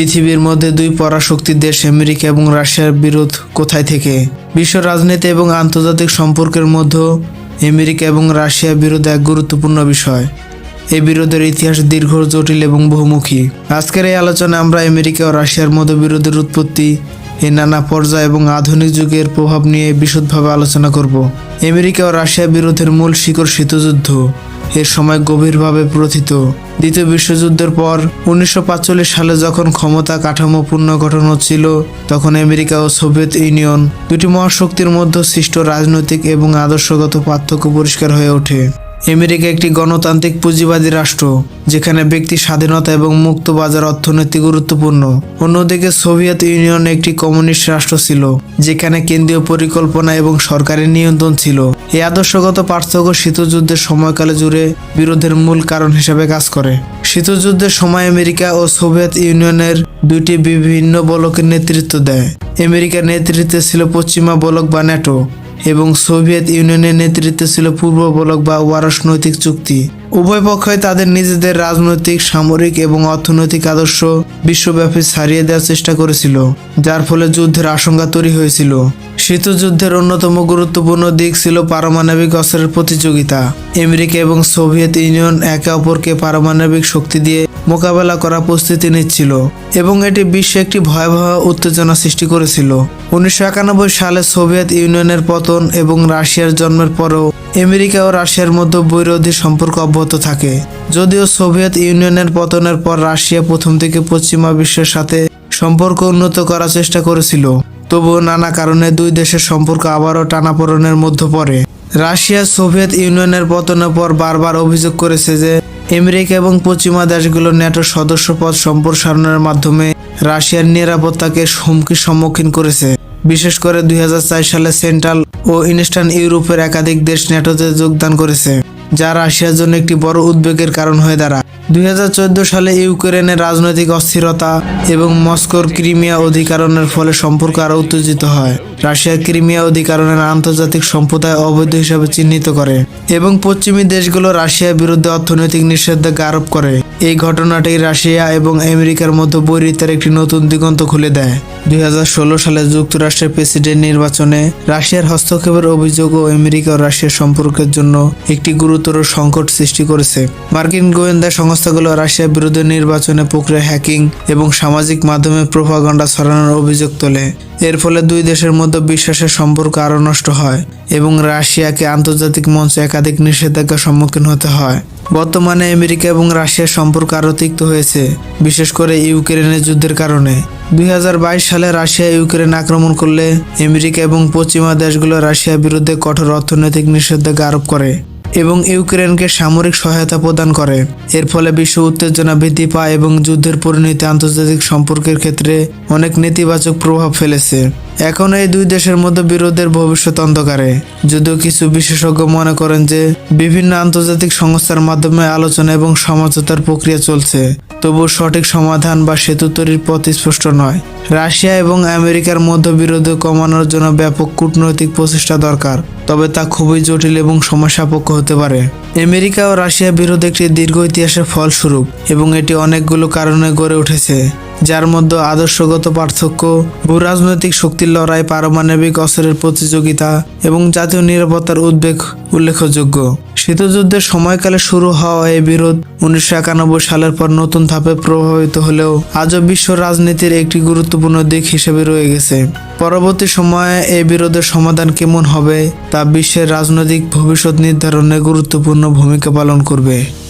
পৃথিবীর মধ্যে দুই পরাশক্তির দেশ, আমেরিকা এবং রাশিয়ার বিরোধ কোথায় থেকে? বিশ্ব রাজনীতি এবং আন্তর্জাতিক সম্পর্কের মধ্যে আমেরিকা এবং রাশিয়ার বিরোধ এক গুরুত্বপূর্ণ বিষয়। এই বিরোধের ইতিহাস দীর্ঘ, জটিল এবং বহুমুখী। আজকের এই আলোচনায় আমরা আমেরিকা ও রাশিয়ার মধ্যে বিরোধের উৎপত্তি এই নানা পর্যায় এবং আধুনিক যুগের প্রভাব নিয়ে বিশদভাবে আলোচনা করব। আমেরিকা ও রাশিয়া বিরোধের মূল শিকড় শীতযুদ্ধ এর সময় গভীরভাবে প্রথিত। দ্বিতীয় বিশ্বযুদ্ধের পর, উনিশশো সালে যখন ক্ষমতা কাঠামো পুনর্গঠন হচ্ছিল, তখন আমেরিকা ও সোভিয়েত ইউনিয়ন দুটি মহাশক্তির মধ্যে সৃষ্ট রাজনৈতিক এবং আদর্শগত পার্থক্য পরিষ্কার হয়ে ওঠে। আমেরিকা একটি গণতান্ত্রিক পুঁজিবাদী রাষ্ট্র, যেখানে ব্যক্তি স্বাধীনতা এবং মুক্ত বাজার অর্থনীতি গুরুত্বপূর্ণ। অন্যদিকে সোভিয়েত ইউনিয়ন একটি কমিউনিস্ট রাষ্ট্র ছিল, যেখানে কেন্দ্রীয় পরিকল্পনা এবং সরকারি নিয়ন্ত্রণ ছিল। এই আদর্শগত পার্থক্য শীতযুদ্ধের সময়কালে জুড়ে বিরোধের মূল কারণ হিসেবে কাজ করে। শীতযুদ্ধের সময় আমেরিকা ও সোভিয়েত ইউনিয়নের দুইটি বিভিন্ন বলকের নেতৃত্ব দেয়। আমেরিকার নেতৃত্বে ছিল পশ্চিমা বলক বা ন্যাটো। এবং সোভিয়েত ইউনিয়নের নেতৃত্বে ছিল পূর্ব বলক বা ওয়ারসনৈতিক চুক্তি। উভয় পক্ষই তাদের নিজেদের রাজনৈতিক, সামরিক এবং অর্থনৈতিক আদর্শ বিশ্বব্যাপী ছাড়িয়ে দেওয়ার চেষ্টা করেছিল, যার ফলে যুদ্ধের আশঙ্কা তৈরি হয়েছিল। শীতযুদ্ধের অন্যতম গুরুত্বপূর্ণ দিক ছিল পারমাণবিক অস্ত্রের প্রতিযোগিতা। আমেরিকা এবং সোভিয়েত ইউনিয়ন একে অপরকে পারমাণবিক শক্তি দিয়ে মোকাবেলা করার প্রস্তুতি নিচ্ছিল এবং এটি বিশ্বে একটি ভয়াবহ উত্তেজনা সৃষ্টি করেছিল। উনিশশো একানব্বই সালে সোভিয়েত ইউনিয়নের পতন এবং রাশিয়ার জন্মের পরও আমেরিকা ও রাশিয়ার মধ্যে বৈরোধী সম্পর্ক অব্যাহত থাকে। যদিও সোভিয়েত ইউনিয়নের পতনের পর রাশিয়া প্রথম থেকে পশ্চিমা বিশ্বের সাথে সম্পর্ক উন্নত করার চেষ্টা করেছিল। তবুও নানা কারণে দুই দেশের সম্পর্ক আবারও টানাপোড়নের মধ্যে পড়ে। রাশিয়া সোভিয়েত ইউনিয়নের পতনের পর বারবার অভিযোগ করেছে যে আমেরিকা এবং পশ্চিমা দেশগুলো ন্যাটোর সদস্যপদ সম্প্রসারণের মাধ্যমে রাশিয়ার নিরাপত্তাকে হুমকির সম্মুখীন করেছে। বিশেষ করে দুই হাজার চার সালে সেন্ট্রাল ও ইস্টার্ন ইউরোপের একাধিক দেশ ন্যাটোতে যোগদান করেছে, যা রাশিয়ার জন্য একটি বড় উদ্বেগের কারণ হয়ে দাঁড়ায়। দুই হাজার চোদ্দ সালে ইউক্রেনের রাজনৈতিক অস্থিরতা এবং মস্কোর ক্রিমিয়া অধিকারণের ফলে সম্পর্ক আরও উত্তেজিত হয়। রাশিয়া ক্রিমিয়া অধিকারণের আন্তর্জাতিক সম্প্রদায় অবৈধ হিসাবে চিহ্নিত করে। এবং পশ্চিমী দেশগুলো রাশিয়ার বিরুদ্ধে অর্থনৈতিক নিষেধাজ্ঞা আরোপ করে। এই ঘটনাটি রাশিয়া এবং আমেরিকার মধ্যে বৈরিতার একটি নতুন দিগন্ত খুলে দেয়। দুই হাজার ষোলো সালে যুক্তরাষ্ট্রের প্রেসিডেন্ট নির্বাচনে রাশিয়ার হস্তক্ষেপের অভিযোগ ও আমেরিকা ও রাশিয়ার সম্পর্কের জন্য একটি গুরুতর সংকট সৃষ্টি করেছে। মার্কিন গোয়েন্দা সংস্থাগুলো রাশিয়ার বিরুদ্ধে নির্বাচনে প্রক্রিয়া হ্যাকিং এবং সামাজিক মাধ্যমে প্রোপাগান্ডা ছড়ানোর অভিযোগ তোলে। এর ফলে দুই দেশের মধ্যে বিশ্বাসের সম্পর্ক আরও নষ্ট হয় এবং রাশিয়াকে আন্তর্জাতিক মঞ্চে একাধিক নিষেধাজ্ঞার সম্মুখীন হতে হয়। বর্তমানে আমেরিকা এবং রাশিয়ার সম্পর্ক আরও তিক্ত হয়েছে, বিশেষ করে ইউক্রেনের যুদ্ধের কারণে। দুই হাজার বাইশ সালে রাশিয়া ইউক্রেন আক্রমণ করলে আমেরিকা এবং পশ্চিমা দেশগুলো রাশিয়ার বিরুদ্ধে কঠোর অর্থনৈতিক নিষেধাজ্ঞা আরোপ করে। এবং ইউক্রেনকে সামরিক সহায়তা প্রদান করে। এর ফলে বিশ্ব উত্তেজনা বৃদ্ধি পায় এবং যুদ্ধের পরিণতি আন্তর্জাতিক সম্পর্কের ক্ষেত্রে অনেক নেতিবাচক প্রভাব ফেলেছে। এখন এই দুই দেশের মধ্যে বিরোধের ভবিষ্যৎ অন্ধকারে। যদিও কিছু বিশেষজ্ঞ মনে করেন যে, বিভিন্ন আন্তর্জাতিক সংস্থার মাধ্যমে আলোচনা এবং সমঝোতার প্রক্রিয়া চলছে। তবু সঠিক সমাধান বা সেতু তৈরির পথ স্পষ্ট নয়। রাশিয়া এবং আমেরিকার মধ্য বিরোধ কমানোর জন্য ব্যাপক কূটনৈতিক প্রচেষ্টা দরকার, তবে তা খুবই জটিল এবং সমস্যাপক্ষ হতে পারে। আমেরিকা ও রাশিয়া বিরোধ একটি দীর্ঘ ইতিহাসের ফলস্বরূপ, এবং এটি অনেকগুলো কারণে গড়ে উঠেছে। যার মধ্যে আদর্শগত পার্থক্য ভূরাজনৈতিক শক্তির লড়াই, পারমাণবিক অস্ত্রের প্রতিযোগিতা এবং জাতীয় নিরাপত্তার উদ্বেগ উল্লেখযোগ্য। শীতযুদ্ধের সময়কালে শুরু হওয়া এই বিরোধ উনিশশো একানব্বই সালের পর নতুন ধাপে প্রভাবিত হলেও আজও বিশ্ব রাজনীতির একটি গুরুত্বপূর্ণ দিক হিসেবে রয়ে গেছে। পরবর্তী সময়ে এই বিরোধের সমাধান কেমন হবে তা বিশ্বের রাজনৈতিক ভবিষ্যৎ নির্ধারণে গুরুত্বপূর্ণ ভূমিকা পালন করবে।